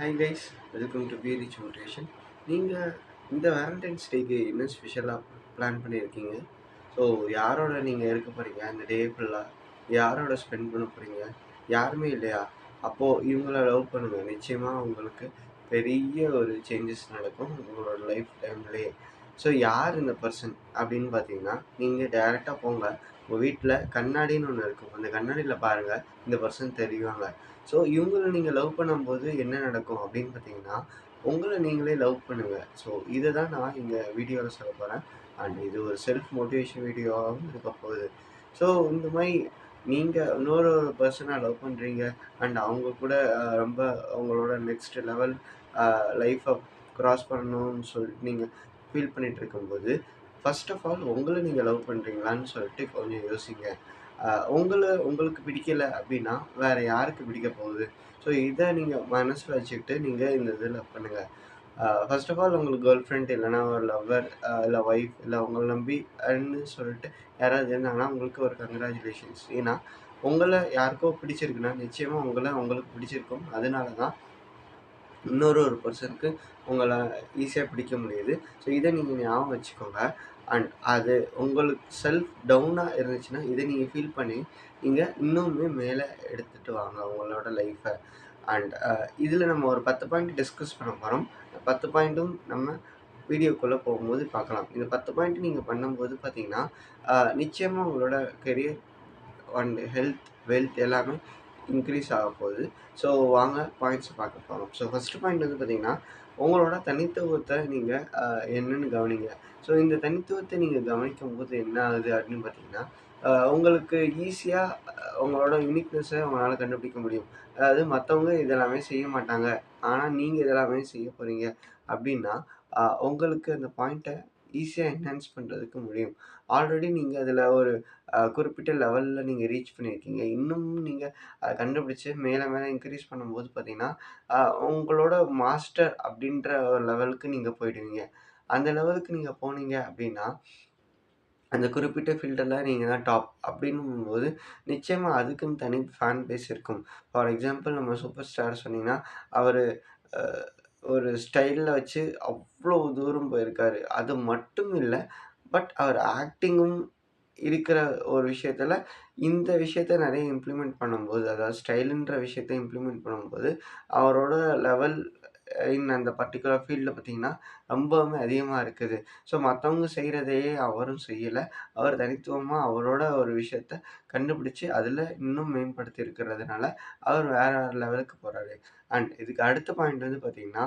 Hi guys welcome to be rich motivation நீங்கள் இந்த Valentine's டேக்கு என்ன ஸ்பெஷலாக பிளான் பண்ணியிருக்கீங்க ஸோ யாரோட நீங்கள் இருக்க போகிறீங்க அந்த டே ஃபுல்லாக யாரோட ஸ்பெண்ட் பண்ண போகிறீங்க யாருமே இல்லையா? அப்போது இவங்கள லவ் பண்ணுங்கள் நிச்சயமாக உங்களுக்கு பெரிய ஒரு சேஞ்சஸ் நடக்கும் உங்களோட லைஃப் டைம்லேயே ஸோ யார் இந்த பர்சன் அப்படின்னு பார்த்தீங்கன்னா நீங்கள் டேரெக்டாக போங்க. உங்கள் வீட்டில் கண்ணாடின்னு ஒன்று இருக்கும் அந்த கண்ணாடியில் பாருங்கள் இந்த பர்சன் தெரியுவாங்க ஸோ இவங்களை நீங்கள் லவ் பண்ணும்போது என்ன நடக்கும் அப்படின்னு பார்த்தீங்கன்னா உங்களை நீங்களே லவ் பண்ணுங்கள் ஸோ இதை தான் நான் இந்த வீடியோவில் சொல்ல போகிறேன் அண்ட் இது ஒரு செல்ஃப் மோட்டிவேஷன் வீடியோவாகவும் இருக்க போகுது. ஸோ இந்த மாதிரி நீங்கள் இன்னொரு ஒரு பர்சனாக லவ் பண்ணுறீங்க அண்ட் அவங்க கூட ரொம்ப அவங்களோட நெக்ஸ்ட் லெவல் லைஃப்பை க்ராஸ் பண்ணணும்னு சொல்லிட்டு நீங்கள் ஃபீல் பண்ணிட்டு இருக்கும்போது ஃபர்ஸ்ட் ஆஃப் ஆல் உங்களை நீங்கள் லவ் பண்ணுறீங்களான்னு சொல்லிட்டு கொஞ்சம் யோசிங்க. உங்களை உங்களுக்கு பிடிக்கலை அப்படின்னா வேறு யாருக்கு பிடிக்க போகுது? ஸோ இதை நீங்கள் மனசில் வச்சுக்கிட்டு நீங்கள் இந்த இதில் பண்ணுங்கள் ஃபர்ஸ்ட் ஆஃப் ஆல் உங்களுக்கு கேர்ள் ஃப்ரெண்ட் இல்லைன்னா ஒரு லவ்வர் இல்லை ஒய்ஃப் இல்லை உங்களை நம்பி சொல்லிட்டு யாராவது இருந்தாங்கன்னா உங்களுக்கு ஒரு கங்க்ராச்சுலேஷன்ஸ் ஏன்னா உங்களை யாருக்கோ பிடிச்சிருக்குன்னா நிச்சயமாக உங்களை உங்களுக்கு பிடிச்சிருக்கும். அதனால தான் இன்னொரு ஒரு பர்சனுக்கு உங்களை ஈஸியாக பிடிக்க முடியுது. ஸோ இதை நீங்கள் ஞாபகம் வச்சுக்கோங்க. அண்ட் அது உங்களுக்கு செல்ஃப் டவுனாக இருந்துச்சுன்னா இதை நீங்கள் ஃபீல் பண்ணி நீங்கள் இன்னுமே மேலே எடுத்துகிட்டு வாங்க உங்களோட லைஃப்பை அண்ட் இதில் நம்ம ஒரு பத்து பாயிண்ட் டிஸ்கஸ் பண்ண போகிறோம் பத்து பாயிண்ட்டும் நம்ம வீடியோக்குள்ளே போகும்போது பார்க்கலாம். இந்த பத்து பாயிண்ட் நீங்கள் பண்ணும்போது பார்த்தீங்கன்னா நிச்சயமாக உங்களோட கெரியர் அண்ட் ஹெல்த் வெல்த் எல்லாமே இன்க்ரீஸ் ஆக போகுது ஸோ வாங்க பாயிண்ட்ஸை பார்க்க போகிறோம் ஸோ ஃபஸ்ட்டு பாயிண்ட் வந்து பார்த்தீங்கன்னா உங்களோட தனித்துவத்தை நீங்கள் என்னென்னு கவனிங்க. ஸோ இந்த தனித்துவத்தை நீங்கள் கவனிக்கும் போது என்ன ஆகுது அப்படின்னு பார்த்தீங்கன்னா உங்களுக்கு ஈஸியாக உங்களோட யூனிக்னஸை உங்களால் கண்டுபிடிக்க முடியும். அதாவது மற்றவங்க இதெல்லாமே செய்ய மாட்டாங்க. ஆனால் நீங்கள் இதெல்லாமே செய்ய போகிறீங்க அப்படின்னா உங்களுக்கு அந்த பாயிண்ட்டை ஈஸியாக என்ஹான்ஸ் பண்ணுறதுக்கு முடியும். ஆல்ரெடி நீங்கள் அதில் ஒரு குறிப்பிட்ட லெவலில் நீங்கள் ரீச் பண்ணியிருக்கீங்க இன்னும் நீங்கள் அதை கண்டுபிடிச்சி மேலே மேலே இன்க்ரீஸ் பண்ணும்போது பார்த்தீங்கன்னா உங்களோட மாஸ்டர் அப்படின்ற ஒரு லெவலுக்கு நீங்கள் போயிடுவீங்க. அந்த லெவலுக்கு நீங்கள் போனீங்க அப்படின்னா அந்த குறிப்பிட்ட ஃபீல்டில் நீங்கள் தான் டாப் அப்படின்னும்போது நிச்சயமாக அதுக்குன்னு தனி ஃபேன் பேஸ் இருக்கும். ஃபார் எக்ஸாம்பிள் நம்ம சூப்பர் ஸ்டார் சொன்னீங்கன்னா அவர் ஒரு ஸ்டைலில் வச்சு அவ்வளோ தூரம் போயிருக்காரு. அது மட்டும் இல்லை பட் அவர் ஆக்டிங்கும் இருக்கிற ஒரு விஷயத்தில் இந்த விஷயத்த நிறைய இம்ப்ளிமெண்ட் பண்ணும்போது அதாவது ஸ்டைலுன்ற விஷயத்த இம்ப்ளிமெண்ட் பண்ணும்போது அவரோட லெவல் இன் அந்த பர்டிகுலர் ஃபீல்டில் பார்த்தீங்கன்னா ரொம்பவுமே அதிகமாக இருக்குது. ஸோ மற்றவங்க செய்கிறதையே அவரும் செய்யலை. அவர் தனித்துவமாக அவரோட ஒரு விஷயத்த கண்டுபிடிச்சி அதில் இன்னும் மேம்படுத்தி இருக்கிறதுனால அவர் வேற லெவலுக்கு போகிறாரு அண்ட் இதுக்கு அடுத்த பாயிண்ட் வந்து பார்த்திங்கன்னா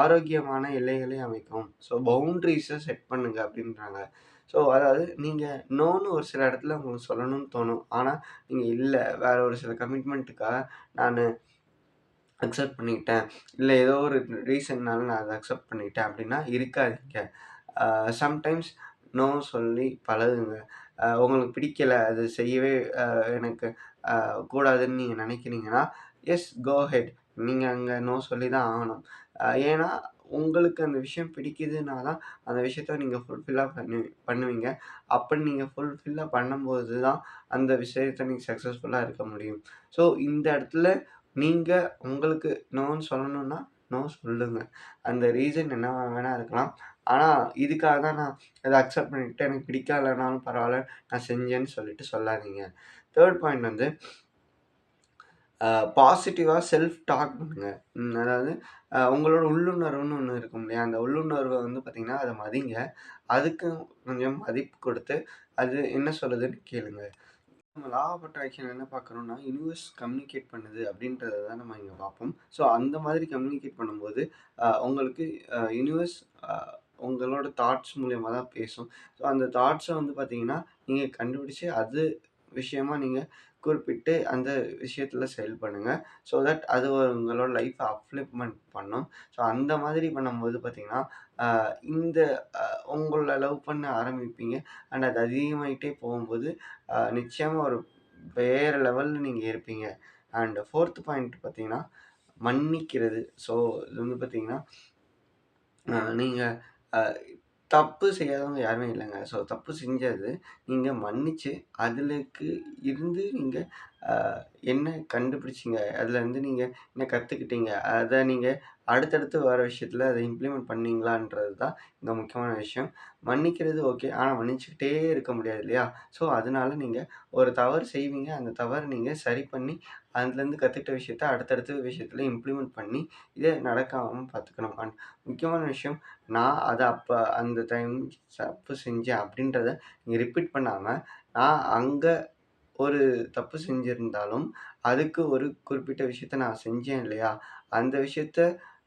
ஆரோக்கியமான எல்லைகளை அமைக்கும். ஸோ பவுண்ட்ரிஸை செட் பண்ணுங்க அப்படின்றாங்க. ஸோ அதாவது நீங்கள் நோன்னு ஒரு சில இடத்துல உங்களுக்கு சொல்லணும்னு தோணும். ஆனால் நீங்கள் இல்லை. வேறு ஒரு சில கமிட்மெண்ட்டுக்காக நான் அக்செப்ட் பண்ணிக்கிட்டேன். இல்லை ஏதோ ஒரு ரீசன்னால நான் அதை அக்செப்ட் பண்ணிட்டேன் அப்படின்னா இருக்காதீங்க. சம்டைம்ஸ் நோ சொல்லி பழகுங்க. உங்களுக்கு பிடிக்கலை அது செய்யவே எனக்கு கூடாதுன்னு நீங்கள் நினைக்கிறீங்கன்னா எஸ் கோ ஹெட் நீங்கள் அங்கே நோ சொல்லி தான் ஆகணும். ஏன்னா உங்களுக்கு அந்த விஷயம் பிடிக்குதுன்னா தான் அந்த விஷயத்த நீங்கள் ஃபுல்ஃபில்லாக பண்ணு பண்ணுவீங்க. அப்படி நீங்கள் ஃபுல்ஃபில்லாக பண்ணும்போது தான் அந்த விஷயத்த நீங்கள் சக்ஸஸ்ஃபுல்லாக இருக்க முடியும். ஸோ இந்த இடத்துல நீங்கள் உங்களுக்கு நோன்னு சொல்லணும்னா நோ சொல்லுங்க. அந்த ரீசன் என்ன வேணா இருக்கலாம். ஆனால் இதுக்காக தான் நான் இதை அக்செப்ட் பண்ணிக்கிட்டு எனக்கு பிடிக்காதுனாலும் பரவாயில்ல நான் செஞ்சேன்னு சொல்லிட்டு சொல்லாதீங்க. தேர்ட் பாயிண்ட் வந்து பாசிட்டிவாக செல்ஃப் டாக் பண்ணுங்க. அதாவது உங்களோட உள்ளுணர்வுன்னு ஒன்று இருக்கும் இல்லையா? அந்த உள்ளுணர்வை வந்து பார்த்தீங்கன்னா அதை மதிங்க. அதுக்கு கொஞ்சம் மதிப்பு கொடுத்து அது என்ன சொல்லுதுன்னு கேளுங்க. நம்ம லா ஆஃப் அட்ராக்ஷன் என்ன பார்க்குறோம்னா யூனிவர்ஸ் கம்யூனிகேட் பண்ணுது அப்படின்றத தான் நம்ம இங்கே பார்ப்போம். ஸோ அந்த மாதிரி கம்யூனிகேட் பண்ணும்போது உங்களுக்கு யூனிவர்ஸ் உங்களோட தாட்ஸ் மூலயமா தான் பேசும். ஸோ அந்த தாட்ஸை வந்து பார்த்தீங்கன்னா நீங்கள் கண்டுபிடிச்சி அது விஷயமா நீங்கள் குறிப்பிட்டு அந்த விஷயத்தில் செயல்படுங்க ஸோ தட் அது ஒரு உங்களோட லைஃப்பை அப்ளிப்மெண்ட் பண்ணும். ஸோ அந்த மாதிரி பண்ணும்போது பார்த்தீங்கன்னா இந்த உங்களை லவ் பண்ண ஆரம்பிப்பீங்க. அண்ட் அது அதிகமாகிட்டே போகும்போது நிச்சயமாக ஒரு வேற லெவலில் நீங்கள் இருப்பீங்க. அண்ட் ஃபோர்த் பாயிண்ட் பார்த்தீங்கன்னா மன்னிக்கிறது. ஸோ இது வந்து பார்த்தீங்கன்னா நீங்கள் தப்பு செய்யாதவங்க யாருமே இல்லைங்க. ஸோ தப்பு செஞ்சது நீங்கள் மன்னிச்சு அதுலக்கு இருந்து நீங்கள் என்ன கண்டுபிடிச்சீங்க? அதுலேருந்து நீங்கள் என்ன கற்றுக்கிட்டீங்க அதை நீங்கள் அடுத்தடுத்து வர விஷயத்தில் அதை இம்ப்ளிமெண்ட் பண்ணீங்களான்றது தான் இங்கே முக்கியமான விஷயம். மன்னிக்கிறது ஓகே. ஆனால் மன்னிச்சுக்கிட்டே இருக்க முடியாது இல்லையா? ஸோ அதனால நீங்கள் ஒரு தவறு செய்வீங்க. அந்த தவறு நீங்கள் சரி பண்ணி, அதுலேருந்து கற்றுக்கிட்ட விஷயத்த அடுத்தடுத்த விஷயத்தில் இம்ப்ளிமெண்ட் பண்ணி, இதை நடக்காமல் பார்த்துக்கணும். அண்ட் முக்கியமான விஷயம், நான் அதை அப்போ அந்த டைம் தப்பு செஞ்சேன் அப்படின்றத நீங்கள் ரிப்பீட் பண்ணாமல் நான் அங்கே ஒரு தப்பு செஞ்சிருந்தாலும், அதுக்கு ஒரு குறிப்பிட்ட விஷயத்த நான் செஞ்சேன் இல்லையா? அந்த விஷயத்த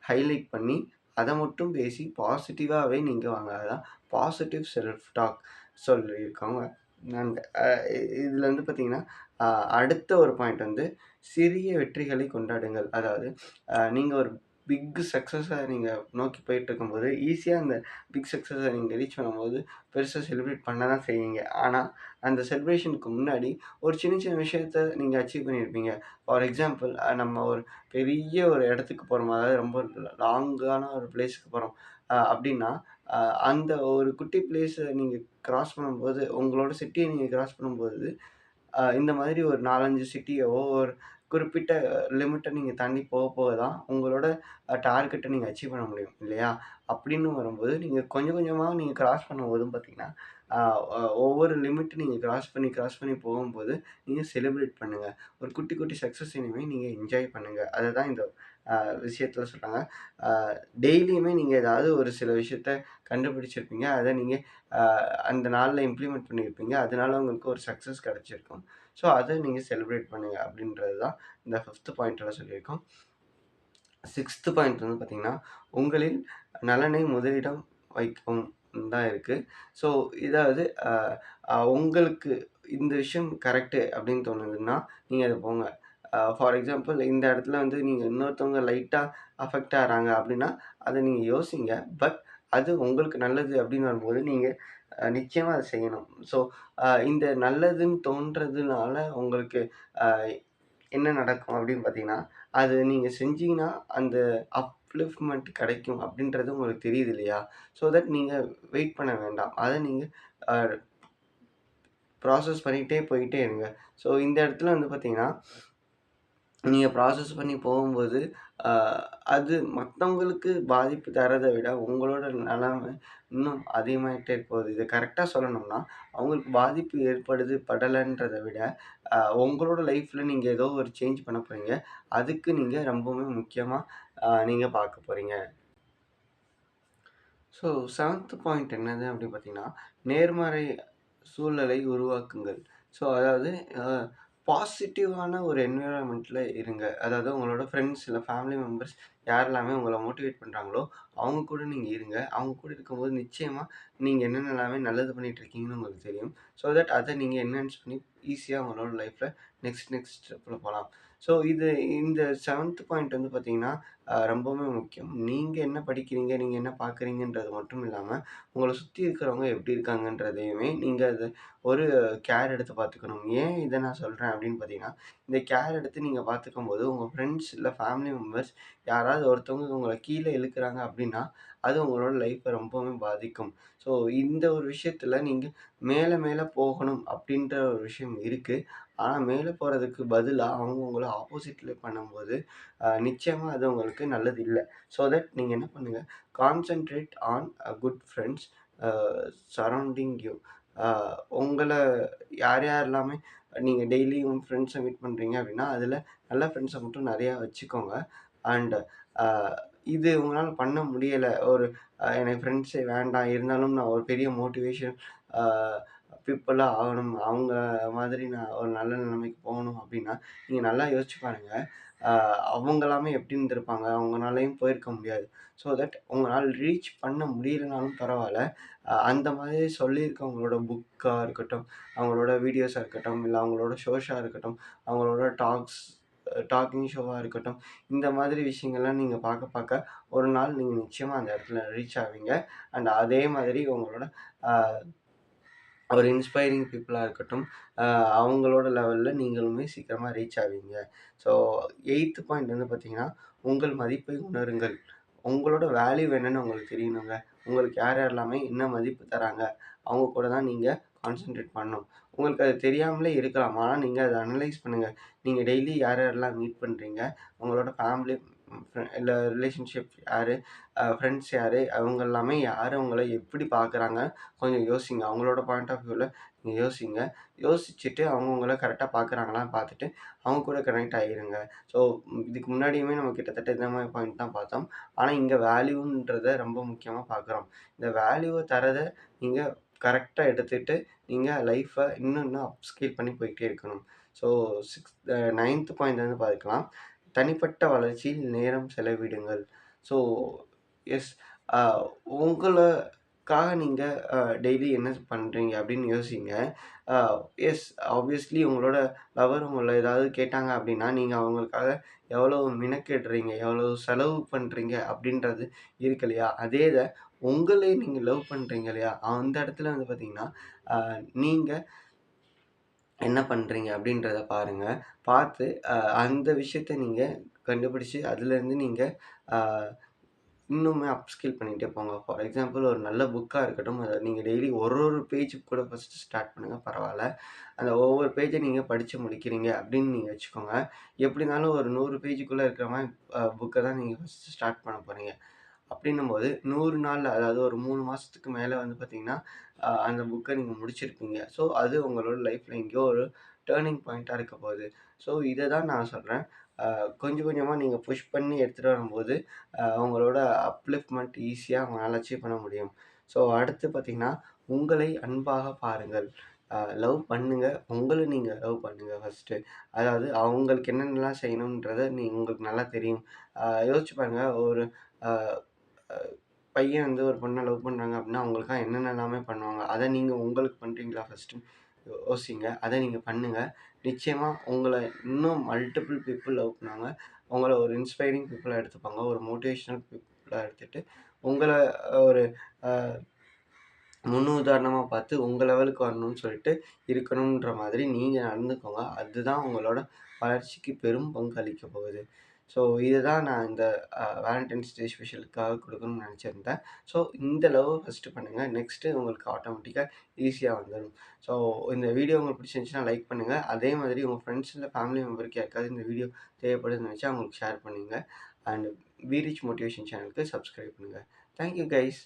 ஹைலைட் பண்ணி, அதை மட்டும் பேசி பாசிட்டிவாகவே நீங்கள் வாங்க. அதான் பாசிட்டிவ் செல்ஃப் டாக் சொல்லியிருக்காங்க. அண்ட் இதில் வந்து பார்த்தீங்கன்னா, அடுத்த ஒரு பாயிண்ட் வந்து சிறிய வெற்றிகளை கொண்டாடுங்கள். அதாவது நீங்கள் ஒரு பிக் சக்ஸஸை நீங்கள் நோக்கி போயிட்டுருக்கும்போது, ஈஸியாக அந்த பிக் சக்ஸஸை நீங்கள் ரீச் பண்ணும்போது, பெருசாக செலிப்ரேட் பண்ண தான் செய்வீங்க. ஆனால் அந்த செலிப்ரேஷனுக்கு முன்னாடி ஒரு சின்ன சின்ன விஷயத்த நீங்கள் அச்சீவ் பண்ணியிருப்பீங்க. ஃபார் எக்ஸாம்பிள் நம்ம ஒரு பெரிய ஒரு இடத்துக்கு போகிறோம் அதாவது ரொம்ப லாங்கான ஒரு பிளேஸுக்கு போகிறோம் அப்படின்னா அந்த ஒரு குட்டி பிளேஸை நீங்கள் கிராஸ் பண்ணும்போது, உங்களோட சிட்டியை நீங்கள் கிராஸ் பண்ணும்போது, இந்த மாதிரி ஒரு 4, 5 சிட்டியோ ஒரு குறிப்பிட்ட லிமிட்டை நீங்கள் தாண்டி போக போக தான் உங்களோட டார்கெட்டை நீங்கள் அச்சீவ் பண்ண முடியும் இல்லையா? அப்படின்னு வரும்போது, நீங்கள் கொஞ்சம் கொஞ்சமாக நீங்கள் கிராஸ் பண்ணும்போதும் பார்த்தீங்கன்னா, ஒவ்வொரு லிமிட்டு நீங்கள் கிராஸ் பண்ணி கிராஸ் பண்ணி போகும்போது, நீங்கள் செலிப்ரேட் பண்ணுங்கள் ஒரு குட்டி குட்டி சக்ஸஸ் இனிமேல் நீங்கள் என்ஜாய் பண்ணுங்கள் அதை தான் இந்த விஷயத்தில் சொல்கிறாங்க டெய்லியுமே நீங்கள் ஏதாவது ஒரு சில விஷயத்த கண்டுபிடிச்சிருப்பீங்க. அதை நீங்கள் அந்த நாளில் இம்ப்ளிமெண்ட் பண்ணியிருப்பீங்க. அதனால உங்களுக்கு ஒரு சக்ஸஸ் கிடச்சிருக்கும் ஸோ, அதை நீங்கள் செலிப்ரேட் பண்ணுங்கள் அப்படின்றது தான் இந்த ஃபிஃப்த்து பாயிண்ட்டில் சொல்லியிருக்கோம். சிக்ஸ்த்து பாயிண்ட் வந்து பார்த்தீங்கன்னா, உங்களில் நலனை முதலிடம் வைக்கும் தான் இருக்குது ஸோ, இதாவது உங்களுக்கு இந்த விஷயம் கரெக்ட்டு அப்படின்னு தோணுதுன்னா, நீங்கள் அதை போங்க. ஃபார் எக்ஸாம்பிள் இந்த இடத்துல வந்து நீங்கள் இன்னொருத்தவங்க லைட்டாக அஃபெக்ட் ஆகிறாங்க அப்படின்னா, அதை நீங்கள் யோசிங்க. பட் அது உங்களுக்கு நல்லது அப்படின்னு வரும்போது, நீங்கள் நிச்சயமாக அதை செய்யணும். ஸோ, இந்த நல்லதுன்னு தோன்றதுனால உங்களுக்கு என்ன நடக்கும் அப்படின்னு பார்த்தீங்கன்னா, அது நீங்கள் செஞ்சீங்கன்னா, அந்த அப்லிஃப்ட்மெண்ட் கிடைக்கும் அப்படின்றது உங்களுக்கு தெரியுது இல்லையா? ஸோ தட் நீங்கள் வெயிட் பண்ண வேண்டாம். அதை நீங்கள் ப்ராசஸ் பண்ணிக்கிட்டே போயிட்டே இருங்க. ஸோ இந்த இடத்துல வந்து பார்த்தீங்கன்னா, நீங்கள் ப்ராசஸ் பண்ணி போகும்போது, அது மற்றவங்களுக்கு பாதிப்பு தர்றதை விட, உங்களோட நிலமை இன்னும் அதிகமாகிட்டே போகுது. இதை கரெக்டாக சொல்லணும்னா, அவங்களுக்கு பாதிப்பு ஏற்படுது, படலைன்றதை விட, உங்களோட லைஃப்பில் நீங்கள் ஏதோ ஒரு சேஞ்ச் பண்ண போகிறீங்க அதுக்கு நீங்கள் ரொம்பவுமே முக்கியமாக நீங்கள் பார்க்க போகிறீங்க ஸோ செவன்த் பாயிண்ட் என்னது அப்படின்னு பார்த்தீங்கன்னா, நேர்மறை சூழலை உருவாக்குங்கள். ஸோ அதாவது பாசிட்டிவான ஒரு என்விரான்மெண்ட்டில் இருங்க. அதாவது உங்களோட ஃப்ரெண்ட்ஸ் இல்லை ஃபேமிலி மெம்பர்ஸ் யாரெல்லாமே உங்களை மோட்டிவேட் பண்ணுறாங்களோ அவங்க கூட நீங்கள் இருங்க. அவங்க கூட இருக்கும்போது நிச்சயமாக நீங்கள் என்னென்ன எல்லாமே நல்லது பண்ணிகிட்டு இருக்கீங்கன்னு உங்களுக்கு தெரியும். ஸோ தட் அதை நீங்கள் என்ஹான்ஸ் பண்ணி ஈஸியாக உங்களோட லைஃப்பில் நெக்ஸ்ட் நெக்ஸ்ட் ஸ்டெப்பில் போகலாம் ஸோ இது இந்த செவன்த் பாயிண்ட் வந்து பார்த்தீங்கன்னா, ரொம்பவுமே முக்கியம். நீங்கள் என்ன படிக்கிறீங்க, நீங்கள் என்ன பார்க்குறீங்கன்றது மட்டும் இல்லாமல் உங்களை சுற்றி இருக்கிறவங்க எப்படி இருக்காங்கன்றதையுமே நீங்கள் அது ஒரு கேர் எடுத்து பார்த்துக்கணும். ஏன் இதை நான் சொல்கிறேன் அப்படின்னு பார்த்தீங்கன்னா, இந்த கேர் எடுத்து நீங்கள் பார்த்துக்கும் போது உங்கள் ஃப்ரெண்ட்ஸ் இல்லை ஃபேமிலி மெம்பர்ஸ் யாராவது ஒருத்தவங்க உங்களை கீழே இழுக்கிறாங்க அப்படின்னா, அது உங்களோட லைஃப்பை ரொம்பவுமே பாதிக்கும். ஸோ இந்த ஒரு விஷயத்தில் நீங்கள் மேலே மேலே போகணும் அப்படின்ற ஒரு விஷயம் இருக்குது ஆனால் மேலே போகிறதுக்கு பதிலாக அவங்க உங்களை ஆப்போசிட்டில் பண்ணும்போது, நிச்சயமாக அது உங்களுக்கு நல்லது இல்லை ஸோ தட் நீங்கள் என்ன பண்ணுங்கள் concentrate on a good friends surrounding you. உங்களை யார் யார் எல்லாமே நீங்கள் டெய்லியும் ஃப்ரெண்ட்ஸை மீட் பண்ணுறீங்க அப்படின்னா, அதில் நல்ல ஃப்ரெண்ட்ஸை மட்டும் நிறையா வச்சுக்கோங்க. அண்ட் uh, இது உங்களால் பண்ண முடியலை ஒரு uh, எனக்கு ஃப்ரெண்ட்ஸே வேண்டாம். இருந்தாலும் நான் ஒரு பெரிய மோட்டிவேஷன் பீப்புளாக ஆகணும். அவங்க மாதிரி நான் ஒரு நல்ல நிலைமைக்கு போகணும் அப்படின்னா, நீங்கள் நல்லா யோசிச்சு பாருங்க. அவங்களாமே எப்படி இருந்திருப்பாங்க? அவங்களாலையும் போயிருக்க முடியாது. ஸோ தட் உங்களால் ரீச் பண்ண முடியலனாலும் பரவாயில்ல அந்த மாதிரி சொல்லியிருக்கவங்களோட புக்காக இருக்கட்டும், அவங்களோட வீடியோஸாக இருக்கட்டும், இல்லை அவங்களோட ஷோஷாக இருக்கட்டும், அவங்களோட டாக்ஸ் டாக்கிங் ஷோவாக இருக்கட்டும், இந்த மாதிரி விஷயங்கள்லாம் நீங்கள் பார்க்க பார்க்க ஒரு நாள் நீங்கள் நிச்சயமாக அந்த இடத்துல ரீச் ஆவீங்க. அண்ட் அதே மாதிரி உங்களோட ஒரு இன்ஸ்பைரிங் பீப்புளாக இருக்கட்டும், அவங்களோட லெவலில் நீங்களுமே சீக்கிரமாக ரீச் ஆவீங்க. ஸோ எயித்து பாயிண்ட் வந்து பார்த்தீங்கன்னா, உங்கள் மதிப்பை உணருங்கள். உங்களோட வேல்யூ என்னன்னு உங்களுக்கு தெரியணுங்க. உங்களுக்கு யார் யாரெல்லாமே என்ன மதிப்பு தராங்க, அவங்க கூட தான் நீங்கள் கான்சென்ட்ரேட் பண்ணணும். உங்களுக்கு அது தெரியாமலே இருக்கலாம். ஆனால் நீங்கள் அதை அனலைஸ் பண்ணுங்கள் நீங்கள் டெய்லி யார் யாரெல்லாம் மீட் பண்ணுறீங்க உங்களோட ஃபேமிலி இல்லை ரிலேஷன்ஷிப் யார் ஃப்ரெண்ட்ஸ் யார் அவங்க எல்லாமே யார் அவங்கள எப்படி பார்க்குறாங்க? கொஞ்சம் யோசிங்க. அவங்களோட பாயிண்ட் ஆஃப் வியூவில் நீங்கள் யோசிங்க. யோசிச்சுட்டு அவங்கவுங்கள கரெக்டாக பார்க்குறாங்களான்னு பார்த்துட்டு, அவங்க கூட கனெக்ட் ஆகிருங்க ஸோ இதுக்கு முன்னாடியுமே நம்ம கிட்டத்தட்ட இந்த மாதிரி பாயிண்ட் தான் பார்த்தோம். ஆனால் இங்கே வேல்யூன்றத ரொம்ப முக்கியமாக பார்க்குறோம். இந்த வேல்யூவை தரதை நீங்கள் கரெக்டாக எடுத்துகிட்டு நீங்கள் லைஃப்பை இன்னும் இன்னும் அப்ஸ்கேல் பண்ணி போய்கிட்டே இருக்கணும். ஸோ 6த் 9த் பாயிண்ட் வந்து பார்க்கலாம். தனிப்பட்ட வளர்ச்சியில் நேரம் செலவிடுங்கள். ஸோ எஸ் உங்களுக்காக நீங்கள் டெய்லி என்ன பண்ணுறீங்க அப்படின்னு யோசிங்க. எஸ் ஆப்வியஸ்லி உங்களோட லவர் உங்களை ஏதாவது கேட்டாங்க அப்படின்னா, நீங்கள் அவங்களுக்காக எவ்வளோ மினக்கெடுறீங்க எவ்வளோ செலவு பண்ணுறீங்க அப்படின்றது இருக்கு இல்லையா? அதே இதை உங்களே நீங்கள் லவ் பண்ணுறீங்க இல்லையா? அந்த இடத்துல வந்து பார்த்தீங்கன்னா, நீங்கள் என்ன பண்ணுறீங்க அப்படின்றத பாருங்கள் பார்த்து அந்த விஷயத்த நீங்கள் கண்டுபிடிச்சி அதுலேருந்து நீங்கள் இன்னுமே அப்ஸ்கில் பண்ணிகிட்டே போங்க. ஃபார் எக்ஸாம்பிள் ஒரு நல்ல புக்காக இருக்கட்டும். அதை நீங்கள் டெய்லி ஒரு ஒரு பேஜ் கூட ஃபஸ்ட்டு ஸ்டார்ட் பண்ணுங்கள் பரவாயில்ல அந்த ஒவ்வொரு பேஜை நீங்கள் படித்து முடிக்கிறீங்க அப்படின்னு நீங்கள் வச்சுக்கோங்க. எப்படி இருந்தாலும் ஒரு நூறு பேஜுக்குள்ளே இருக்கிற மாதிரி புக்கை தான் நீங்கள் ஃபஸ்ட்டு ஸ்டார்ட் பண்ண போகிறீங்க அப்படின்னும் போது நூறு நாளில் அதாவது ஒரு மூணு மாதத்துக்கு மேலே வந்து பார்த்தீங்கன்னா, அந்த புக்கை நீங்கள் முடிச்சிருப்பீங்க. ஸோ அது உங்களோட லைஃப்பில் எங்கேயோ ஒரு டேர்னிங் பாயிண்ட்டாக இருக்க போகுது. ஸோ இதை தான் நான் சொல்கிறேன் கொஞ்சம் கொஞ்சமாக நீங்கள் புஷ் பண்ணி எடுத்துகிட்டு வரும்போது, உங்களோட அப்லிஃப்ட்மெண்ட் ஈஸியாக உங்களால அச்சீவ் பண்ண முடியும். ஸோ அடுத்து பார்த்தீங்கன்னா, உங்களை அன்பாக பாருங்கள். லவ் பண்ணுங்கள் உங்களை நீங்கள் லவ் பண்ணுங்கள் ஃபஸ்ட்டு அதாவது அவங்களுக்கு என்னென்னலாம் செய்யணுன்றதை நீ உங்களுக்கு நல்லா தெரியும். யோசிச்சு பாருங்கள் ஒரு பையன் வந்து ஒரு பொண்ணை லவ் பண்ணுறாங்க அப்படின்னா, அவங்களுக்காக என்னென்னலாமே பண்ணுவாங்க. அதை நீங்கள் உங்களுக்கு பண்ணுறீங்களா ஃபர்ஸ்ட்டு யோசிங்க. அதை நீங்கள் பண்ணுங்கள் நிச்சயமாக உங்களை இன்னும் மல்டிபிள் பீப்புள் லவ் பண்ணுவாங்க. உங்களை ஒரு இன்ஸ்பைரிங் பீப்புளாக எடுத்துப்பாங்க. ஒரு மோட்டிவேஷ்னல் பீப்புளாக எடுத்துகிட்டு உங்களை ஒரு அ முன்னுதாரணமா பார்த்து உங்கள் லெவலுக்கு வரணும்னு சொல்லிட்டு இருக்கணுன்ற மாதிரி நீங்கள் நடந்துக்கோங்க. அதுதான் உங்களோட வளர்ச்சிக்கு பெரும் பங்கு போகுது. ஸோ இதுதான் நான் இந்த வேலண்டைன்ஸ் டே ஸ்பெஷலுக்காக கொடுக்கணும்னு நினச்சிருந்தேன். ஸோ இந்த லவ் ஃபஸ்ட்டு பண்ணுங்கள் நெக்ஸ்ட்டு உங்களுக்கு ஆட்டோமேட்டிக்காக ஈஸியாக வந்துடும் ஸோ இந்த வீடியோ உங்களுக்கு பிடிச்சிருந்துச்சுன்னா லைக் பண்ணுங்கள் அதே மாதிரி உங்கள் ஃப்ரெண்ட்ஸ் இல்லை ஃபேமிலி மெம்பருக்கு யாருக்காவது இந்த வீடியோ தேவைப்படுதுன்னு நினச்சா அவங்களுக்கு ஷேர் பண்ணுங்கள் அண்ட் வீரிச் மோட்டிவேஷன் சேனலுக்கு சப்ஸ்கிரைப் பண்ணுங்கள் தேங்க் யூ கைஸ்.